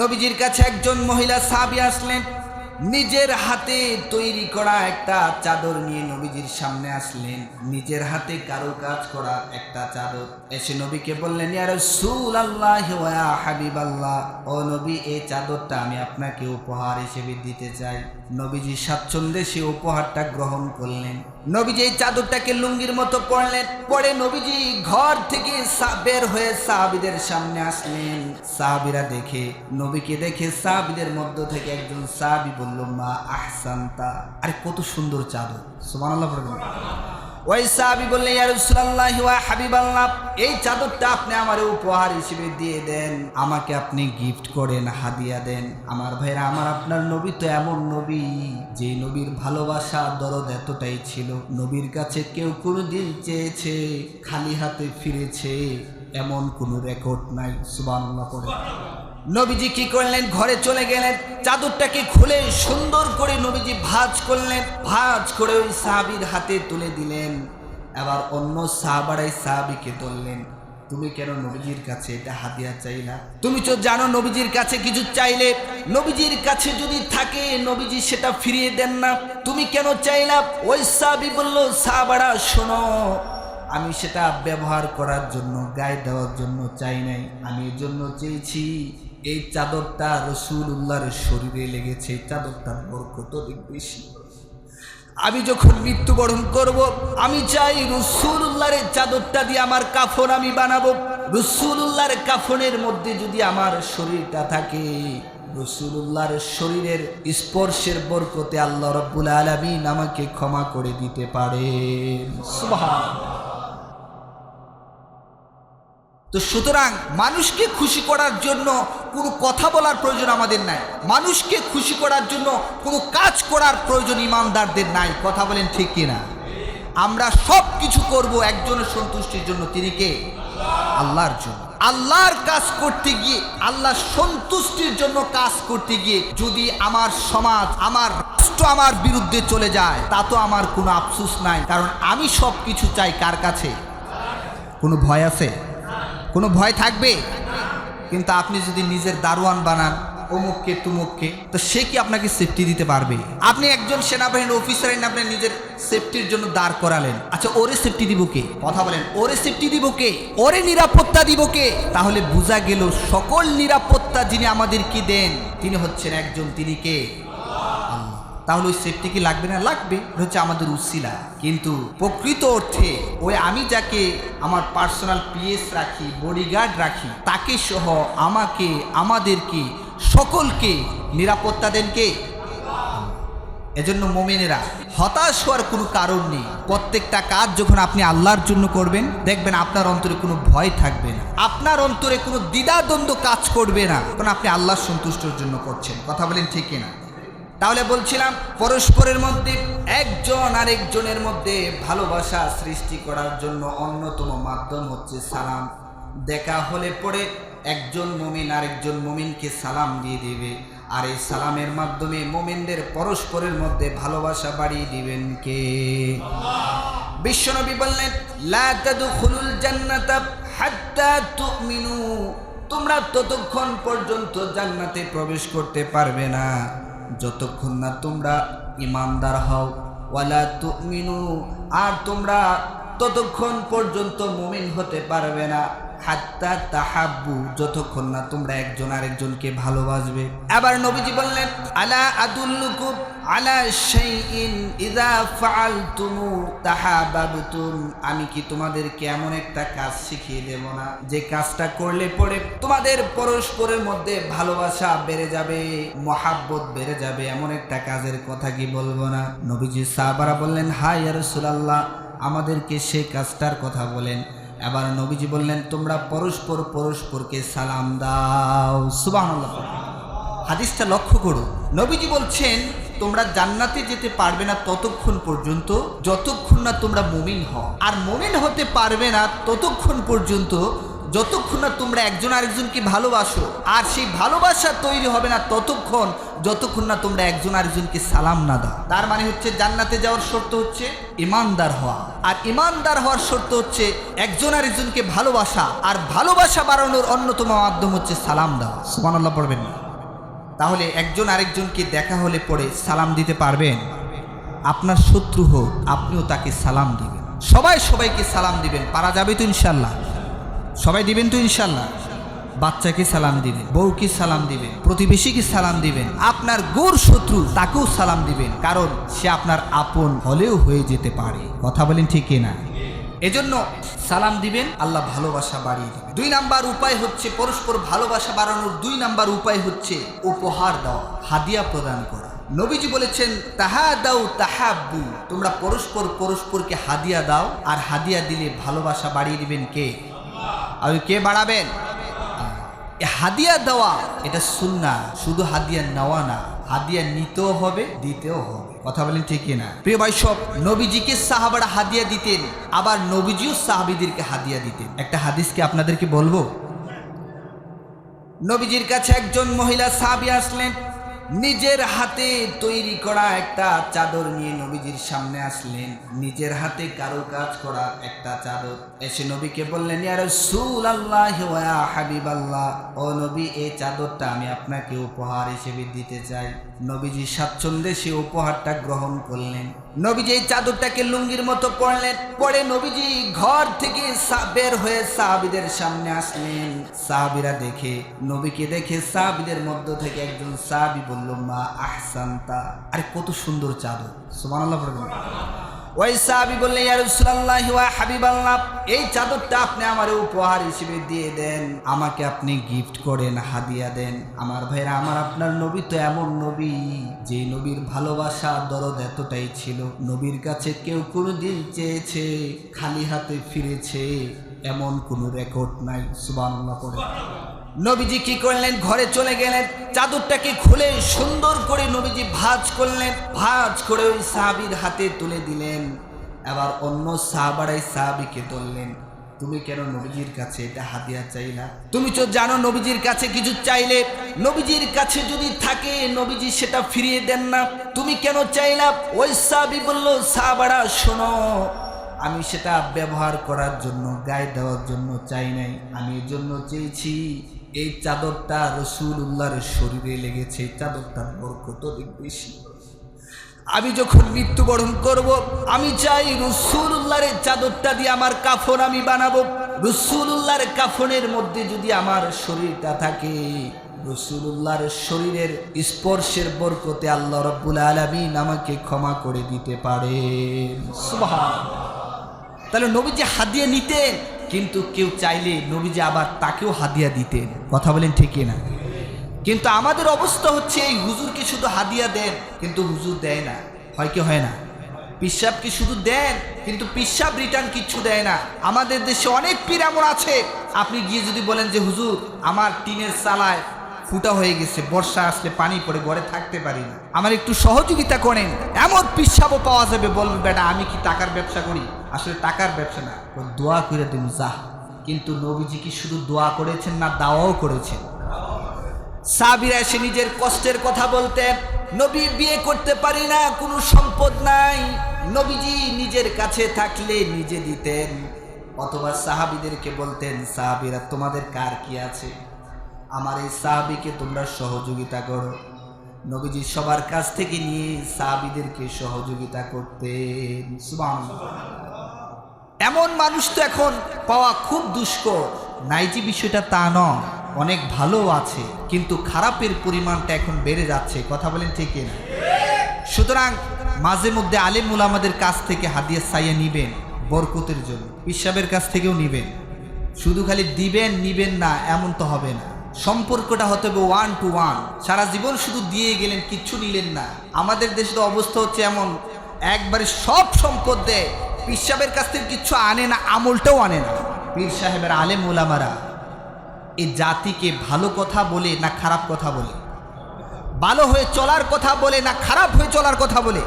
নবীজির কাছে একজন মহিলা সাবি আসলেন। নিজের হাতে তৈরি করা একটা চাদর নিয়ে নবীজির সামনে আসলেন। নিজের হাতে কারও কাজ করা একটা চাদর। এসে নবীকে বললেন, ইয়া রাসূল আল্লাহ হাবিব আল্লাহ ও নবী, এই চাদরটা আমি আপনাকে উপহার হিসেবে দিতে চাই। নবীজি স্বাচ্ছন্দ্যে সে উপহারটা গ্রহণ করলেন। নবীজি এই চাদরটাকে লুঙ্গির মতো পড়লেন পরে নবীজি ঘর থেকে বের হয়ে সাহাবিদের সামনে আসলেন। সাহাবিরা দেখে, নবীকে দেখে সাহাবিদের মধ্য থেকে একজন সাহাবি বলল, মা আহসান্তা। আরে কত সুন্দর চাদর। সুমান পড়বেন ওই সাহাবি বললেন ইয়া রাসূলুল্লাহ, ওয়া হাবিবাল্লাহ, এই চাদরটা আপনি আমার উপহার হিসেবে দিয়ে দেন। আমাকে আপনি গিফট করেন, হাদিয়া দেন। আমার ভাইরা, আমার আপনার নবী তো এমন নবী, যে নবীর ভালোবাসা দরদ এতটাই ছিল। নবীর কাছে কেউ কোনো দিন চেয়েছে, খালি হাতে ফিরেছে। এমন কোনো রেকর্ড নাই, সুবহানাল্লাহ করে নবীজি কি করলেন? ঘরে চলে গেলেন। চাদরটাকে খুলে সুন্দর করে নবীজি ভাঁজ করলেন। ভাজ করে ওই সাহাবির হাতে তুলে দিলেন। আবার অন্য সাহাবারাই সাহাবিকে ধরলেন। তুমি কেন নবীজির কাছে এটা হাদিয়া চাইলা? তুমি তো জানো নবীজির কাছে কিছু চাইলে। নবীজির কাছে যদি থাকে, নবীজি সেটা ফিরিয়ে দেন না। তুমি কেন চাইলা? ওই সাহাবি বলল, সাহাবারা, শোনো, আমি সেটা ব্যবহার করার জন্য, গায়ে দেওয়ার জন্য চাই নাই। আমি এর জন্য চেয়েছি এই চাদরটা রসুল উল্লাহর শরীরে লেগেছে, এই চাদরটার বরকত অনেক বেশি। আমি যখন মৃত্যুবরণ করব, আমি চাই রসুল্লাহর চাদরটা দিয়ে আমার কাফন আমি বানাবো। রসুল উল্লাহর কাফনের মধ্যে যদি আমার শরীরটা থাকে রসুল্লাহর শরীরের স্পর্শের বরকতে আল্লাহ রব্বুল আলমিন আমাকে ক্ষমা করে দিতে পারেন। সুবহানাল্লাহ। তো সুতরাং মানুষকে খুশি করার জন্য কোনো কথা বলার প্রয়োজন আমাদের নাই। মানুষকে খুশি করার জন্য কোনো কাজ করার প্রয়োজন ইমানদারদের নাই। কথা বলেন ঠিক কিনা? আমরা সব কিছু করব একজনের সন্তুষ্টির জন্য। তিনি কে? আল্লাহর জন্য। আল্লাহর কাজ করতে গিয়ে, আল্লাহর সন্তুষ্টির জন্য কাজ করতে গিয়ে যদি আমার সমাজ, আমার রাষ্ট্র আমার বিরুদ্ধে চলে যায়, তা তো আমার কোনো আফসোস নাই। কারণ আমি সব কিছু চাই কার কাছে? কোনো ভয় আছে? কোনো ভয় থাকবে? কিন্তু আপনি যদি নিজের দারোয়ান বানান, অমুককে তুমুককে, তো সে কি আপনাকে সেফটি দিতে পারবে? আপনি একজন সেনাবাহিনীর অফিসার এনে আপনি নিজের সেফটির জন্য দাঁড় করালেন। আচ্ছা ওরে সেফটি দিব কে? কথা বলেন, ওরে সেফটি দিব কে? ওরে নিরাপত্তা দিব কে? তাহলে বোঝা গেল সকল নিরাপত্তা যিনি আমাদের আমাদেরকে দেন, তিনি হচ্ছেন একজন, তিনি কে। তাহলে ওই সেফটি কি লাগবে না? লাগবে। হচ্ছে আমাদের উসিলা। কিন্তু প্রকৃত অর্থে ওই আমি যাকে আমার পার্সোনাল পিএস রাখি বডিগার্ড রাখি, তাকে সহ আমাকে, আমাদেরকে, সকলকে নিরাপত্তা দেন কে? এজন্য মোমেনেরা, হতাশ হওয়ার কোনো কারণ নেই। প্রত্যেকটা কাজ যখন আপনি আল্লাহর জন্য করবেন, দেখবেন আপনার অন্তরে কোনো ভয় থাকবে না। আপনার অন্তরে কোনো দ্বিধাদ্বন্দ্ব কাজ করবে না। কারণ আপনি আল্লাহর সন্তুষ্টর জন্য করছেন। কথা বলেন ঠিক না তাহলে বলছিলাম, পরস্পরের মধ্যে একজন আরেকজনের মধ্যে ভালোবাসা সৃষ্টি করার জন্য অন্যতম মাধ্যম হচ্ছে সালাম। দেখা হলে পরে একজন মমিন আরেকজন মমিনকে সালাম দিয়ে দেবে। আর এই সালামের মাধ্যমে মোমিনদের পরস্পরের মধ্যে ভালোবাসা বাড়িয়ে দিবেন কে? বিশ্বনবী বললেন তোমরা ততক্ষণ পর্যন্ত জান্নাতে প্রবেশ করতে পারবে না। যতক্ষণ না তোমরা ইমানদার হও ওয়ালা তুমিনু আর তোমরা ততক্ষণ পর্যন্ত মুমিন হতে পারবে না। হাত্তা তাহাব্বু, যতক্ষণ না তোমরা একজন আরেকজনকে ভালোবাসবে। আবার নবীজি বললেন, আলা আদুল্লুকুম আলা শাইইন ইযা ফাআলতুমু তাহাবাবতুম। আমি কি তোমাদেরকে এমন একটা কাজ শিখিয়ে দেব না? যে কাজটা করলে পরে তোমাদের পরস্পরের মধ্যে ভালোবাসা বেড়ে যাবে, মহাব্বত বেড়ে যাবে, এমন একটা কাজের কথা কি বলব না? নবীজি সাহাবারা বললেন, হায় রাসূলুল্লাহ আমাদেরকে সে কাজটার কথা বলেন। এবার নবীজি বললেন, তোমরা পরস্পর পরস্পরকে সালাম দাও। সুবাহ হাদিসটা লক্ষ্য করো। নবীজি বলছেন, তোমরা জান্নাতে যেতে পারবে না ততক্ষণ পর্যন্ত, যতক্ষণ না তোমরা মুমিন হও। আর মুমিন হতে পারবে না ততক্ষণ পর্যন্ত যতক্ষণ না তোমরা একজন আরেকজনকে ভালোবাসো, আর সেই ভালোবাসা তৈরি হবে না ততক্ষণ যতক্ষণ না তোমরা একজন আরেকজনকে সালাম না দাও। তার মানে হচ্ছে জান্নাতে যাওয়ার শর্ত হচ্ছে ইমানদার হওয়া। আর ইমানদার হওয়ার শর্ত হচ্ছে একজন আরেকজনকে ভালোবাসা, আর ভালোবাসা বাড়ানোর অন্যতম মাধ্যম হচ্ছে সালাম দেওয়া। সুবহানাল্লাহ পড়বেন না? তাহলে একজন আরেকজনকে দেখা হলে পরে সালাম দিতে পারবেন? আপনার শত্রু হোক, আপনিও তাকে সালাম দিবেন। সবাই সবাইকে সালাম দিবেন, পারা যাবে তো ইনশাল্লাহ সবাই দিবেন তো ইনশাল্লাহ বাচ্চাকে সালাম দিবেন, বউকে সালাম দিবেন, প্রতিবেশীকে সালাম দিবেন, আপনার গোর শত্রু তাকেও সালাম দিবেন, কারণ সে আপনার আপন হলেও হয়ে যেতে পারে। কথা বলেন ঠিক না এজন্য সালাম দিবেন, আল্লাহ ভালোবাসা বাড়িয়ে দিবেন। দুই নাম্বার উপায় হচ্ছে পরস্পর ভালোবাসা বাড়ানোর, দুই নাম্বার উপায় হচ্ছে উপহার দেওয়া, হাদিয়া প্রদান করা। নবীজি বলেছেন তাহা দাও তাহাব্বু, তোমরা পরস্পর পরস্পরকে হাদিয়া দাও, আর হাদিয়া দিলে ভালোবাসা বাড়িয়ে দিবেন কে? আর কে বাড়াবেন? হাদিয়া দেওয়া, এটা সুন্না, শুধু হাদিয়া নেওয়া না, হাদিয়া নিতেও হবে, দিতেও হবে। কথা বলেন ঠিক না? প্রিয় সব নবীজিকে সাহাবারা হাদিয়া দিতেন, আবার নবীজিও সাহাবিদেরকে হাদিয়া দিতেন। একটা হাদিসকে আপনাদেরকে বলব? নবীজির কাছে একজন মহিলা সাহাবি আসলেন নিজের হাতে তৈরি করা একটা চাদর নিয়ে নবীজির সামনে আসলেন। নিজের হাতে কারও কাজ করা একটা চাদর। এসে নবীকে বললেন আল্লাহ হাবিব আল্লাহ ও নবী, এই চাদরটা আমি আপনাকে উপহার হিসেবে দিতে চাই। নবীজি স্বাচ্ছন্দ্যে সে উপহারটা গ্রহণ করলেন। নবীজি এই চাদরটাকে লুঙ্গির মতো পড়লেন পরে নবীজি ঘর থেকে বের হয়ে সাহাবিদের সামনে আসলেন। সাহাবিরা দেখে, নবীকে দেখে সাহাবিদের মধ্য থেকে একজন সাহাবি বলল, মা আহসান্তা। আরে কত সুন্দর চাদর। সুমান পড়বেন ওই সাহাবি বললেন ইয়া রাসূলুল্লাহ, ওয়া হাবিবাল্লাহ, এই চাদরটা আপনি আমার উপহার হিসেবে দিয়ে দেন। আমাকে আপনি গিফট করেন, হাদিয়া দেন। আমার ভাইরা, আমার আপনার নবী তো এমন নবী, যে নবীর ভালোবাসা দরদ এতটাই ছিল। নবীর কাছে কেউ কোনো দিন চেয়েছে, খালি হাতে ফিরেছে। এমন কোনো রেকর্ড নাই, সুবহানাল্লাহ করে নবীজি কি করলেন? ঘরে চলে গেলেন। চাদরটাকে খুলে সুন্দর করে নবীজি ভাঁজ করলেন। ভাজ করে ওই সাহাবির হাতে তুলে দিলেন। আবার অন্য সাহাবারাই সাহাবিকে ধরলেন। তুমি কেন নবীজির কাছে এটা হাদিয়া চাইলা? তুমি তো জানো নবীজির কাছে কিছু চাইলে। নবীজির কাছে যদি থাকে, নবীজি সেটা ফিরিয়ে দেন না। তুমি কেন চাইলা? ওই সাহাবি বলল, সাহাবারা, শোনো, আমি সেটা ব্যবহার করার জন্য, গায়ে দেওয়ার জন্য চাই নাই। আমি এর জন্য চেয়েছি এই চাদরটা রসুল উল্লাহর শরীরে লেগেছে চাদরটার বরকত অনেক বেশি। আমি যখন মৃত্যুবরণ করব, আমি চাই রসুল্লাহর চাদরটা দিয়ে আমার কাফন আমি বানাবো। রসুল উল্লাহর কাফনের মধ্যে যদি আমার শরীরটা থাকে রসুল্লাহর শরীরের স্পর্শের বরকতে আল্লাহ রব্বুল আলমিন আমাকে ক্ষমা করে দিতে পারে তাহলে নবীজি হাদিয়া নিতেন, কিন্তু কেউ চাইলে নবীজি আবার তাকেও হাদিয়া দিতেন। কথা বলেন ঠিকই না? কিন্তু আমাদের অবস্থা হচ্ছে এই হুজুরকে শুধু হাদিয়া দেন, কিন্তু হুজুর দেয় না। হয় কি হয় না? পিসাবকে শুধু দেন, কিন্তু পিসাব রিটার্ন কিচ্ছু দেয় না। আমাদের দেশে অনেক পীর এমন আছে। আপনি গিয়ে যদি বলেন যে, হুজুর, আমার টিনের চালায় ফুটা হয়ে গেছে, বর্ষা আসলে পানি পড়ে, ঘরে থাকতে পারি না। আমার একটু সহযোগিতা করেন। এমন পিসাবও পাওয়া যাবে, বলবেন, বেটা, আমি কি টাকার ব্যবসা করি? আসলে টাকার ব্যবসা না দোয়া করে দিন যা। কিন্তু নবীজি কি শুধু দোয়া করেছেন না দাওয়াও করেছেন? সাবিরা এসে নিজের কষ্টের কথা বলতেন নবী বিয়ে করতে পারি না, কোনো সম্পদ নাই। নবীজি নিজের কাছে থাকলে নিজে দিতেন। অথবা সাহাবিদেরকে বলতেন, সাহাবিরা, তোমাদের কার কি আছে? আমার এই সাহাবিকে তোমরা সহযোগিতা করো। নবীজি সবার কাছ থেকে নিয়ে সাহাবিদেরকে সহযোগিতা করতেন। সুবহানাল্লাহ। এমন মানুষ তো এখন পাওয়া খুব দুষ্কর। নাই যে বিষয়টা তা নয়, অনেক ভালো আছে, কিন্তু খারাপের পরিমাণটা এখন বেড়ে যাচ্ছে, কথা বলেন ঠিক না সুতরাং মাঝে মধ্যে আলেমুল আমাদের কাছ থেকে হাদিয়া সাইয়া নিবেন, বরকতের জন্য। পিসাবের কাছ থেকেও নিবেন। শুধু খালি দিবেন, নিবেন না, এমন তো হবে না। সম্পর্কটা হতে হবে ওয়ান টু ওয়ান সারা জীবন শুধু দিয়ে গেলেন, কিচ্ছু নিলেন না। আমাদের দেশে তো অবস্থা হচ্ছে এমন, একবারে সব সম্পদ দেয় পীর সাহেবের কাছ থেকে কিচ্ছু আনে না, আমলটাও আনে না। পীর সাহেবের আলেম ওলামারা এই জাতিকে ভালো কথা বলে না খারাপ কথা বলে? ভালো হয়ে চলার কথা বলে না খারাপ হয়ে চলার কথা বলে?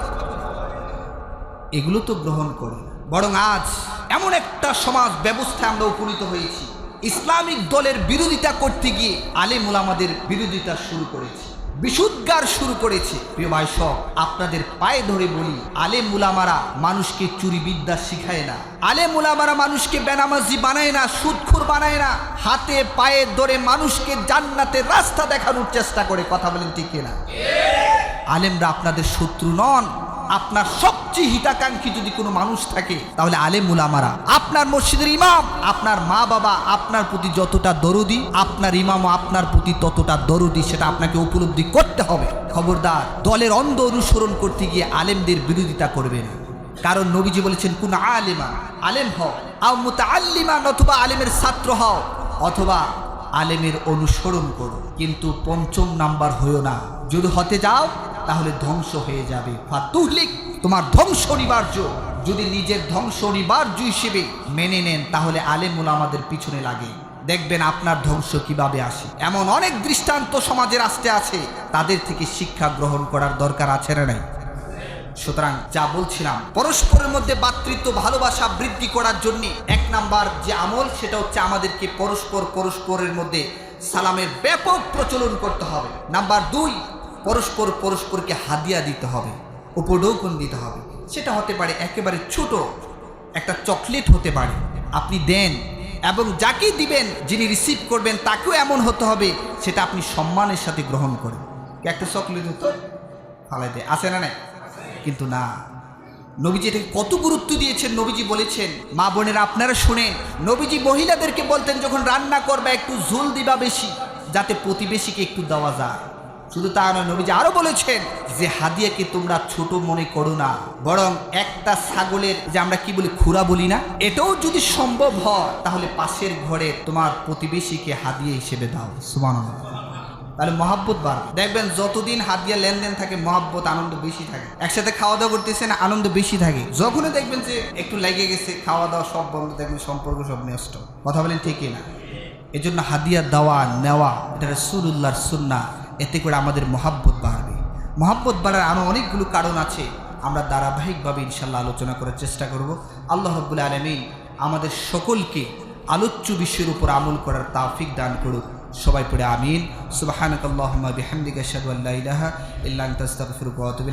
এগুলো তো গ্রহণ করে বরং আজ এমন একটা সমাজ ব্যবস্থায় আমরা উপনীত হয়েছি। ইসলামিক দলের বিরোধিতা করতে গিয়ে আলেম ওলামাদের বিরোধিতা শুরু করেছি। বিশুদ্ধার শুরু করেছে। প্রিয় ভাই সব, আপনাদের পায়ে ধরে বলি আলে মুলামারা মানুষকে চুরি বিদ্যা শিখায় না। আলে মুলামারা মানুষকে বেনামাজি বানায় না, সুদখুর বানায় না। হাতে পায়ে ধরে মানুষকে জান্নাতের রাস্তা দেখানোর চেষ্টা করে, কথা বলেন ঠিক না আলেমরা আপনাদের শত্রু নন। আপনার সবচেয়ে হিতাকাঙ্ক্ষী যদি কোনো মানুষ থাকে, তাহলে আলেম মুলামারা আপনার মসজিদের ইমাম, আপনার মা বাবা, আপনার প্রতি যতটা দরদি, আপনার ইমাম আপনার প্রতি ততটা দরদি, সেটা আপনাকে উপলব্ধি করতে হবে। খবরদার, দলের অন্ধ অনুসরণ করতে গিয়ে আলেমদের বিরোধিতা করবেন। কারণ নবীজি বলেছেন, কোন আলেমা, আলেম হও। আও মুতাআল্লিমান অথবা আলেমের ছাত্র হও। অথবা আলেমের অনুসরণ করো। কিন্তু পঞ্চম নাম্বার হইও না। যদি হতে যাও তাহলে ধ্বংস হয়ে যাবে। ফাতুহলিক, তোমার ধ্বংস অনিবার্য। যদি নিজের ধ্বংস অনিবার্য হিসেবে মেনে নেন, তাহলে আলেমুল আমাদের পিছনে লাগে। দেখবেন আপনার ধ্বংস কীভাবে আসে। এমন অনেক দৃষ্টান্ত সমাজের আসতে আছে, তাদের থেকে শিক্ষা গ্রহণ করার দরকার আছে না নাই? সুতরাং যা বলছিলাম, পরস্পরের মধ্যে ভাতৃত্ব ভালোবাসা বৃদ্ধি করার জন্য এক নাম্বার যে আমল, সেটা হচ্ছে আমাদেরকে পরস্পর পরস্পরের মধ্যে সালামের ব্যাপক প্রচলন করতে হবে। নাম্বার দুই পরস্পর পরস্পরকে হাদিয়া দিতে হবে উপঢৌকন দিতে হবে। সেটা হতে পারে একেবারে ছোট, একটা চকলেট হতে পারে। আপনি দেন, এবং যাকে দিবেন, যিনি রিসিভ করবেন, তাকেও এমন হতে হবে, সেটা আপনি সম্মানের সাথে গ্রহণ করেন। একটা চকলেট হতো, ফালাই দেয়। আছে না নাই? কিন্তু না। নবীজি এটাকে কত গুরুত্ব দিয়েছেন, নবীজি বলেছেন, মা বোনেরা, আপনারা শুনেন। নবীজি মহিলাদেরকে বলতেন, যখন রান্না করবা, একটু ঝোল দিবা বেশি, যাতে প্রতিবেশীকে একটু দেওয়া যায়। শুধু তা নয়, নবীজি আরও বলেছেন যে হাদিয়াকে তোমরা ছোট মনে করো না, বরং একটা ছাগলের, যে আমরা কি বলি, খুরা বলি না, এটাও যদি সম্ভব হয়, তাহলে পাশের ঘরে তোমার প্রতিবেশীকে হাদিয়া হিসেবে দাও সুমান তাহলে মহাব্বত বার দেখবেন যতদিন হাত দিয়ে লেনদেন থাকে, মহাব্বত, আনন্দ বেশি থাকে। একসাথে খাওয়া দাওয়া করতেছেন, আনন্দ বেশি থাকে। যখনই দেখবেন যে একটু লেগে গেছে খাওয়া দাওয়া সব বন্ধ, দেখবেন সম্পর্ক সব নষ্ট কথা বলেন ঠিকই না এজন্য জন্য হাদিয়া দেওয়া, নেওয়া, এটা রসুল্লাহর সুন্না এতে করে আমাদের মহাব্বত বাড়বে। মহাব্বত বাড়ার আরও অনেকগুলো কারণ আছে। আমরা ধারাবাহিকভাবে ইনশাল্লাহ আলোচনা করার চেষ্টা করব। আল্লাহ রব্বুল আলমিন আমাদের সকলকে আলোচ্য বিষয়ের উপর আমল করার তাফিক দান করুক। সবাই পড়ে আমিন। সুবাহানকাল্লাহুম্মা বিহামদিকা